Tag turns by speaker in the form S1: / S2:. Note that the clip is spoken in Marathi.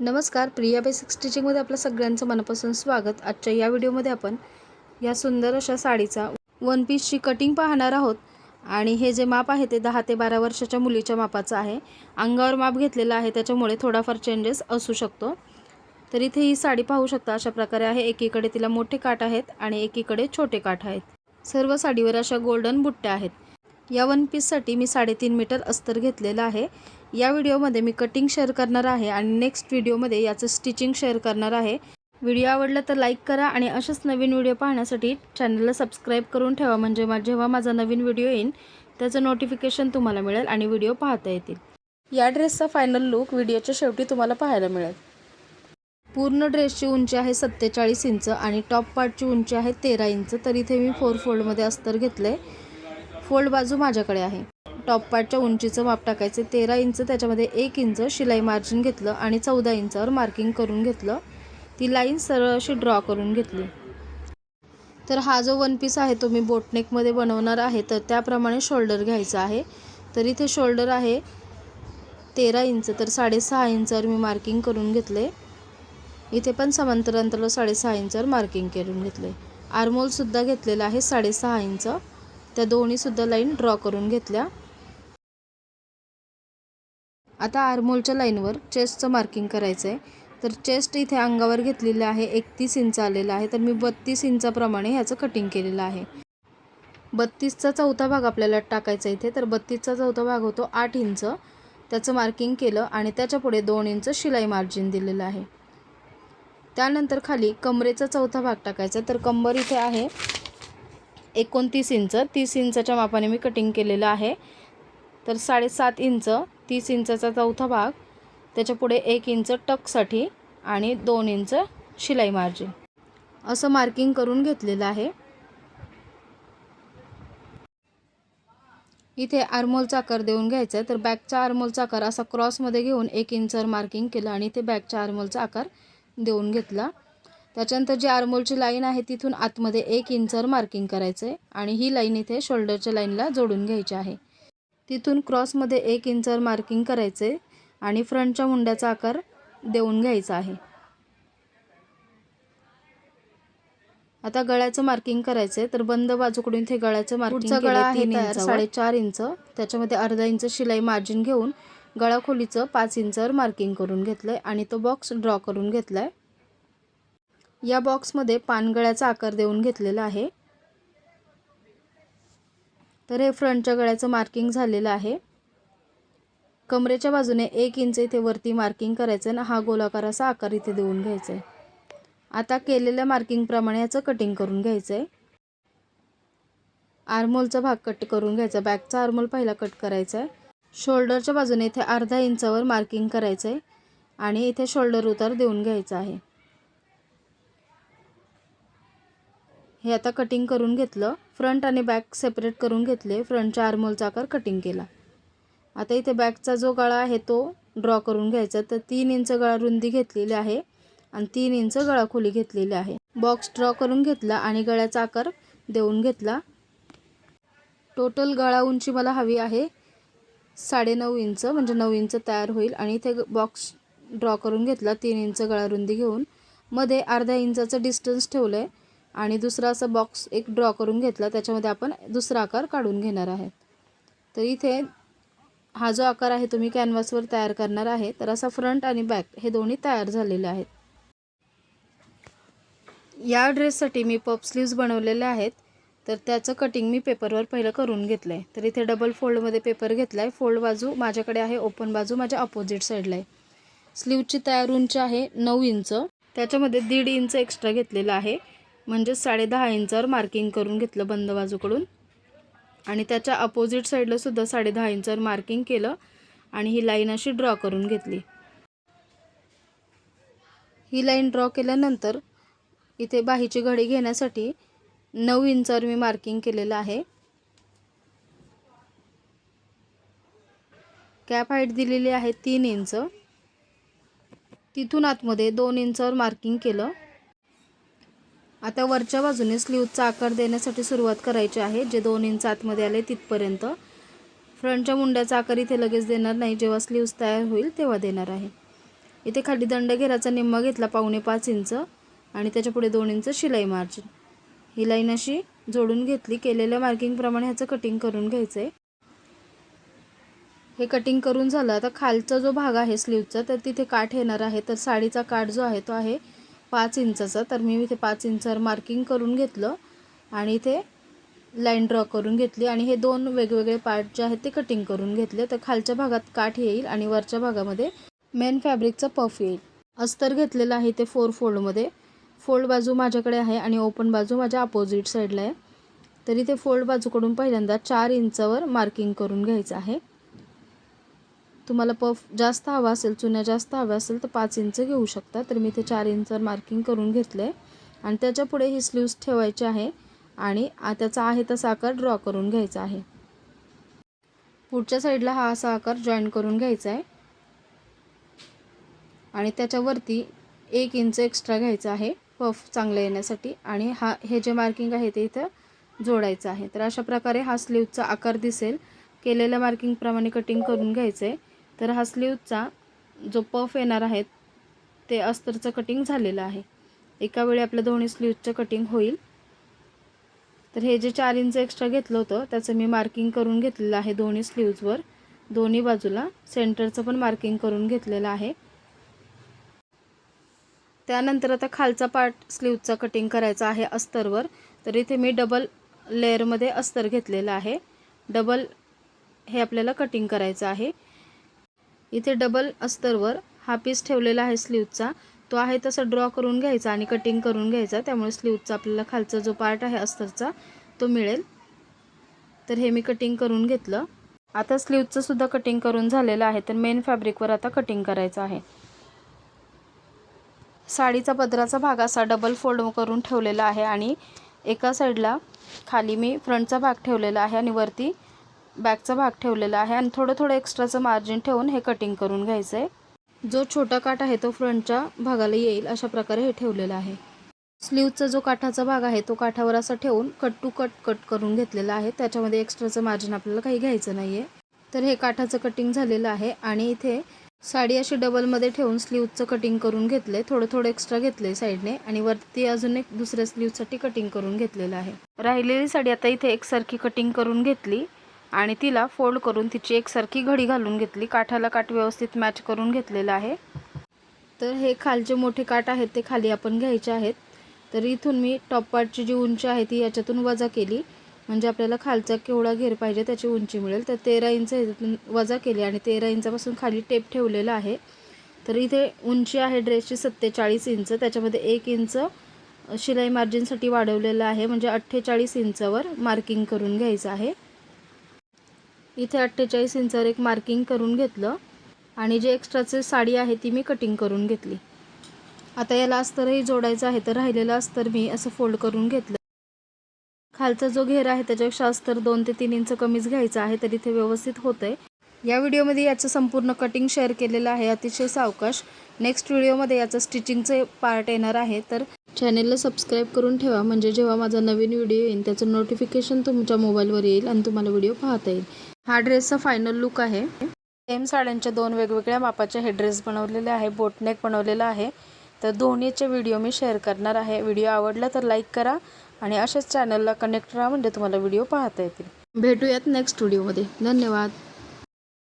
S1: नमस्कार प्रिया बेसिक स्टिचिंगमध्ये आपलं सगळ्यांचं मनापासून स्वागत. आजच्या या व्हिडिओमध्ये आपण या सुंदर अशा साडीचा वन पीसची कटिंग पाहणार आहोत. आणि हे जे माप आहे ते दहा ते बारा वर्षाच्या मुलीच्या मापाचं आहे. अंगावर माप घेतलेलं आहे त्याच्यामुळे थोडाफार चेंजेस असू शकतो. तर इथे ही साडी पाहू शकता अशा प्रकारे आहे. एकीकडे तिला मोठे काठ आहेत आणि एकीकडे छोटे काठ आहेत. सर्व साडीवर अशा गोल्डन बुट्ट्या आहेत. या वन पीससाठी मी साडेतीन मीटर अस्तर घेतलेलं आहे. या व्हिडिओमध्ये मी कटिंग शेअर करणार आहे आणि नेक्स्ट व्हिडिओमध्ये याचं स्टिचिंग शेअर करणार आहे. व्हिडिओ आवडला तर लाईक करा आणि असेच नवीन व्हिडिओ पाहण्यासाठी चॅनलला सबस्क्राईब करून ठेवा. म्हणजे मा जेव्हा माझा नवीन व्हिडिओ येईल त्याचं नोटिफिकेशन तुम्हाला मिळेल आणि व्हिडिओ पाहता येतील. या ड्रेसचा फायनल लुक व्हिडिओच्या शेवटी तुम्हाला पाहायला मिळेल. पूर्ण ड्रेसची उंची आहे सत्तेचाळीस इंच आणि टॉप पार्टची उंची आहे तेरा इंच. तर इथे मी फोर फोल्डमध्ये अस्तर घेतलं आहे फोल्ड बाजू माझ्याकडे आहे. टॉप पार्टच्या उंचीचं माप टाकायचं तेरा इंच त्याच्यामध्ये एक इंच शिलाई मार्जिन घेतलं आणि चौदा इंचावर मार्किंग करून घेतलं. ती लाईन सरळ अशी ड्रॉ करून घेतली. तर हा जो वन पीस आहे तो मी बोटनेकमध्ये बनवणार आहे तर त्याप्रमाणे शोल्डर घ्यायचा आहे. तर इथे शोल्डर आहे तेरा इंच तर साडेसहा इंचावर मी मार्किंग करून घेतले. इथे पण समांतर अंतरावर साडेसहा इंचावर मार्किंग करून घेतले. आर्मोलसुद्धा घेतलेला आहे साडेसहा इंच. त्या दोन्हीसुद्धा लाईन ड्रॉ करून घेतल्या. आता आरमोलच्या लाईनवर चेस्टचं मार्किंग करायचं आहे तर चेस्ट इथे अंगावर घेतलेलं आहे एकतीस इंच आलेलं आहे. तर मी बत्तीस इंचाप्रमाणे ह्याचं कटिंग केलेलं आहे. बत्तीसचा चौथा भाग आपल्याला टाकायचा इथे. तर बत्तीसचा चौथा भाग होतो आठ इंच. त्याचं मार्किंग केलं आणि त्याच्या पुढे दोन इंच शिलाई मार्जिन दिलेलं आहे. त्यानंतर खाली कमरेचा चौथा भाग टाकायचा. तर कंबर इथे आहे. एकोणतीस इंच. तीस इंचाच्या मापाने मी कटिंग केलेलं आहे. तर साडेसात इंच तीस इंचाचा चौथा भाग त्याच्यापुढे एक इंच टकसाठी आणि दोन इंच शिलाई मार्जिन असं मार्किंग करून घेतलेलं आहे. इथे आर्मोलचा आकार देऊन घ्यायचा आहे तर बॅकचा आर्मोलचा आकार असा क्रॉसमध्ये घेऊन एक इंचवर मार्किंग केलं आणि इथे बॅकच्या आर्मोलचा आकार देऊन घेतला. त्याच्यानंतर जी आर्मोलची लाईन आहे तिथून आतमध्ये एक इंचवर मार्किंग करायचं आहे आणि ही लाईन इथे शोल्डरच्या लाईनला जोडून घ्यायची आहे. तिथून क्रॉसमध्ये एक इंचवर मार्किंग करायचं आहे आणि फ्रंटच्या मुंड्याचा आकार देऊन घ्यायचा आहे. आता गळ्याचं मार्किंग करायचं आहे तर बंद बाजूकडून इथे गळ्याचं मार्किंग गळा आहे साडेचार इंच. त्याच्यामध्ये अर्धा इंच शिलाई मार्जिन घेऊन गळा खोलीचं पाच इंचवर मार्किंग करून घेतलं आहे आणि तो बॉक्स ड्रॉ करून घेतला आहे या बॉक्समध्ये पानगळ्याचा आकार देऊन घेतलेला आहे. तर हे फ्रंटच्या गळ्याचं मार्किंग झालेलं आहे. कमरेच्या बाजूने एक इंच इथे वरती मार्किंग करायचं आहे आणि हा गोलाकार असा आकार इथे देऊन घ्यायचा आहे आता केलेल्या मार्किंगप्रमाणे याचं कटिंग करून घ्यायचं आहे आर्मोलचा भाग कट करून घ्यायचा. बॅकचा आर्मोल पहिला कट करायचा आहे शोल्डरच्या बाजूने इथे अर्धा इंचावर मार्किंग करायचं आहे आणि इथे शोल्डर उतार देऊन घ्यायचा आहे. हे आता कटिंग करून घेतलं. फ्रंट आणि बॅक सेपरेट करून घेतले. फ्रंटच्या आर्मोलचा आकार कटिंग केला. आता इथे बॅकचा जो गळा आहे तो ड्रॉ करून घ्यायचा. तर तीन इंच गळा रुंदी घेतलेली आहे आणि तीन इंच गळा खोली घेतलेली आहे. बॉक्स ड्रॉ करून घेतला आणि गळ्याचा आकार देऊन घेतला. टोटल गळा उंची मला हवी आहे साडेनऊ इंच म्हणजे नऊ इंच तयार होईल. आणि इथे बॉक्स ड्रॉ करून घेतला. तीन इंच गळा रुंदी घेऊन. मध्ये अर्धा इंचाचं डिस्टन्स ठेवलं आहे आणि दुसरा असा बॉक्स एक ड्रॉ करून घेतला त्याच्यामध्ये आपण दुसरा आकार काढून घेणार आहे. तर इथे हा जो आकार आहे तुम्ही कॅनव्हासवर तयार करणार आहे. तर असा फ्रंट आणि बॅक हे दोन्ही तयार झालेले आहेत. या ड्रेससाठी मी पप स्लीव्ज बनवलेले आहेत. तर त्याचं कटिंग मी पेपरवर पहिलं करून घेतलं आहे तर इथे डबल फोल्डमध्ये पेपर घेतला आहे फोल्ड बाजू माझ्याकडे आहे ओपन बाजू माझ्या अपोजिट साईडला आहे. स्लीवची तयार उंची आहे नऊ इंच. त्याच्यामध्ये दीड इंच एक्स्ट्रा घेतलेलं आहे. म्हणजेच साडेदहा इंचावर मार्किंग करून घेतलं बंद बाजूकडून आणि त्याच्या अपोजिट साईडला सुद्धा साडेदहा इंचावर मार्किंग केलं आणि ही लाईन अशी ड्रॉ करून घेतली. ही लाईन ड्रॉ केल्यानंतर इथे बाहीची घडी घेण्यासाठी नऊ इंचावर मी मार्किंग केलेलं आहे. कॅप हाईट दिलेली आहे तीन इंच. तिथून आतमध्ये दोन इंचावर मार्किंग केलं. आता वरच्या बाजूने स्लीवचा आकार देण्यासाठी सुरुवात करायची आहे. जे दोन इंच आतमध्ये आले तिथपर्यंत. फ्रंटच्या मुंड्याचा आकार इथे लगेच देणार नाही. जेव्हा स्लीव्स तयार होईल तेव्हा देणार आहे. इथे खाली दंडघेराचा निम्मा घेतला पावणे पाच इंच आणि त्याच्यापुढे दोन इंच शिलाई मार्जिन. ही लाईन अशी जोडून घेतली. केलेल्या मार्किंगप्रमाणे ह्याचं कटिंग करून घ्यायचं आहे हे कटिंग करून झालं. आता खालचा जो भाग आहे स्लीवचा तर तिथे काठ येणार आहे. तर साडीचा काठ जो आहे तो आहे पाच इंचाचा. तर मी इथे पाच इंचावर मार्किंग करून घेतलं आणि इथे लाईन ड्रॉ करून घेतली. आणि हे दोन वेगवेगळे पार्ट जे आहेत ते कटिंग करून घेतले. तर खालच्या भागात काठ येईल आणि वरच्या भागामध्ये मेन फॅब्रिकचा पफ येईल. अस्तर घेतलेलं आहे ते फोर फोल्डमध्ये फोल्ड बाजू माझ्याकडे आहे आणि ओपन बाजू माझ्या अपोजिट साईडला आहे. तर इथे फोल्ड बाजूकडून पहिल्यांदा चार इंचावर मार्किंग करून घ्यायचं आहे. तुम्हाला पफ जास्त हवा असेल चुन्या जास्त हव्या असेल तर पाच इंच घेऊ शकता. तर मी इथे चार इंचवर मार्किंग करून घेतलं आहे आणि त्याच्या पुढे ही स्लीव्स ठेवायची आहे. आणि त्याचा आहे तसा आकार ड्रॉ करून घ्यायचा आहे. पुढच्या साईडला हा असा आकार जॉईन करून घ्यायचा आहे. आणि त्याच्यावरती एक इंच एक्स्ट्रा घ्यायचा आहे पफ चांगलं येण्यासाठी. आणि हा हे जे मार्किंग आहे ते इथं जोडायचं आहे. तर अशा प्रकारे हा स्लीवचा आकार दिसेल. केलेल्या मार्किंगप्रमाणे कटिंग करून घ्यायचं आहे तर हा स्लीवचा जो पफ येणार आहे ते अस्तरचं कटिंग झालेलं आहे. एका वेळी आपल्या दोन्ही स्लीवचं कटिंग होईल. तर हे जे चार इंच एक्स्ट्रा घेतलं होतं त्याचं मी मार्किंग करून घेतलेलं आहे दोन्ही स्लीव्जवर दोन्ही बाजूला सेंटरचं पण मार्किंग करून घेतलेलं आहे. त्यानंतर आता खालचा पार्ट स्लीवचा कटिंग करायचा आहे अस्तरवर तर इथे मी डबल लेअरमध्ये अस्तर घेतलेलं आहे. डबल हे आपल्याला कटिंग करायचं आहे. इथे डबल अस्तरवर हा पीस ठेवलेला आहे स्लीवचा तो आहे तसा ड्रॉ करून घ्यायचा आणि कटिंग करून घ्यायचा. त्यामुळे स्लीवचा आपल्याला खालचा जो पार्ट आहे अस्तरचा तो मिळेल. तर हे मी कटिंग करून घेतलं. आता स्लीवचं सुद्धा कटिंग करून झालेलं आहे. तर मेन फॅब्रिकवर आता कटिंग करायचं आहे. साडीचा पदराचा भाग असा डबल फोल्ड करून ठेवलेला आहे आणि एका साईडला खाली मी फ्रंटचा भाग ठेवलेला आहे आणि वरती बॅकचा भाग ठेवलेला आहे आणि थोडं थोडं एक्स्ट्राचं मार्जिन ठेवून हे कटिंग करून घ्यायचं आहे जो छोटा काठ आहे तो फ्रंटच्या भागाला येईल अशा प्रकारे हे ठेवलेलं आहे. स्लीवचा जो काठाचा भाग आहे तो काठावर असा ठेवून कट टू कट कट करून घेतलेला आहे. त्याच्यामध्ये एक्स्ट्राचं मार्जिन आपल्याला काही घ्यायचं नाही आहे तर हे काठाचं कटिंग झालेलं आहे आणि इथे साडी अशी डबलमध्ये ठेवून स्लीवचं कटिंग करून घेतले थोडं थोडं एक्स्ट्रा घेतलं आहे साईडने आणि वरती अजून एक दुसऱ्या स्लीवसाठी कटिंग करून घेतलेलं आहे. राहिलेली साडी आता इथे एकसारखी कटिंग करून घेतली. आणि तिला फोल्ड करून तिची एकसारखी घडी घालून घेतली. काठाला काठ व्यवस्थित मॅच करून घेतलेलं आहे. तर हे खालचे मोठे काठ आहेत ते खाली आपण घ्यायचे आहेत. तर इथून मी टॉप पार्टची जी उंची आहे ती याच्यातून वजा केली. म्हणजे आपल्याला खालचा केवढा घेर पाहिजे त्याची उंची मिळेल. तर तेरा इंच ह्याच्यातून वजा केली आणि तेरा इंचापासून खाली टेप ठेवलेला आहे. तर इथे उंची आहे ड्रेसची सत्तेचाळीस इंच. त्याच्यामध्ये एक इंच शिलाई मार्जिनसाठी वाढवलेलं आहे. म्हणजे अठ्ठेचाळीस इंचावर मार्किंग करून घ्यायचं आहे. इथे अठ्ठेचाळीस इंचावर एक मार्किंग करून घेतलं. आणि जे एक्स्ट्राचे साडी आहे ती मी कटिंग करून घेतली. आता याला अस्तरही जोडायचं आहे तर राहिलेलं अस्तर मी असं फोल्ड करून घेतलं. खालचा जो घेर आहे त्याच्यापेक्षा अस्तर दोन ते तीन इंच कमीच घ्यायचं आहे तर इथे व्यवस्थित होतं आहे या व्हिडिओमध्ये याचं संपूर्ण कटिंग शेअर केलेलं आहे अतिशय सावकाश. नेक्स्ट व्हिडिओमध्ये याचं स्टिचिंगचे पार्ट येणार आहे तर चॅनेलला सबस्क्राईब करून ठेवा. म्हणजे जेव्हा माझा नवीन व्हिडिओ येईल त्याचं नोटिफिकेशन तुमच्या मोबाईलवर येईल आणि तुम्हाला व्हिडिओ पाहता येईल. हा ड्रेसचा फायनल लुक आहे. सेम साड्यांच्या दोन वेगवेगळ्या मापाचे हे ड्रेस बनवलेले आहे बोटनेक बनवलेला आहे. तर दोन्हीचे व्हिडिओ मी शेअर करणार आहे. व्हिडिओ आवडला तर लाईक करा आणि अशाच चॅनलला कनेक्ट राहा म्हणजे तुम्हाला व्हिडिओ पाहता येतील. भेटूयात नेक्स्ट व्हिडिओमध्ये धन्यवाद.